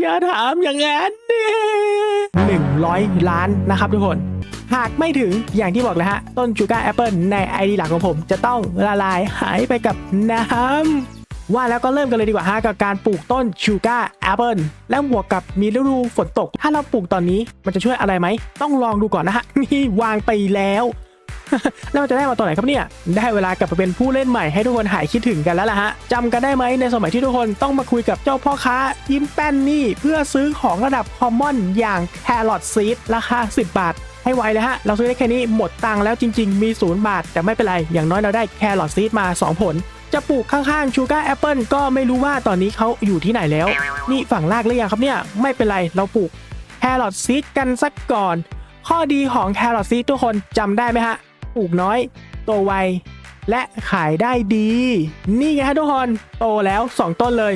อย่าถามอย่างนั้นดิหนึ่งร้อยล้านนะครับทุกคน หากไม่ถึงอย่างที่บอกเลยฮะ ต้นชูการ์แอปเปิลใน ID หลักของผม จะต้องละลายหายไปกับน้ำว่าแล้วก็เริ่มกันเลยดีกว่าฮะกับการปลูกต้นชูการ์แอปเปิลแล้วบวกกับมีฤดูฝนตก ถ้าเราปลูกตอนนี้มันจะช่วยอะไรไหม ต้องลองดูก่อนนะฮะนี่วางไปแล้ว แล้วมันจะได้มาตอนไหนครับเนี่ย ได้เวลากลับไปเป็นผู้เล่นใหม่ให้ทุกคนหายคิดถึงกันแล้วล่ะฮะจำกันได้ไหมในสมัยที่ทุกคนต้องมาคุยกับเจ้าพ่อค้า ยิ้มแป้นนี่เพื่อซื้อของระดับคอมมอนอย่างแครอทซีดราคา 10 บาท ให้ไวเลยฮะ เราซื้อได้แค่นี้หมดตังค์แล้วจริง ๆ มี 0 บาท แต่ไม่เป็นไร อย่างน้อยเราได้แครอทซีดมา 2 ผลจะปลูกข้างๆชูการ์แอปเปิลก็ไม่รู้ว่าตอนนี้เขาอยู่ที่ไหนแล้ว นี่ฝั่งลากหรือยังครับเนี่ย ไม่เป็นไรเราปลูกแครอทซีดกันสักก่อน ข้อดีของแครอทซีดทุกคนจำได้ไหมฮะ ปลูกน้อย โตไว และขายได้ดี นี่ไงฮะทุกคน โตแล้ว 2 ต้นเลย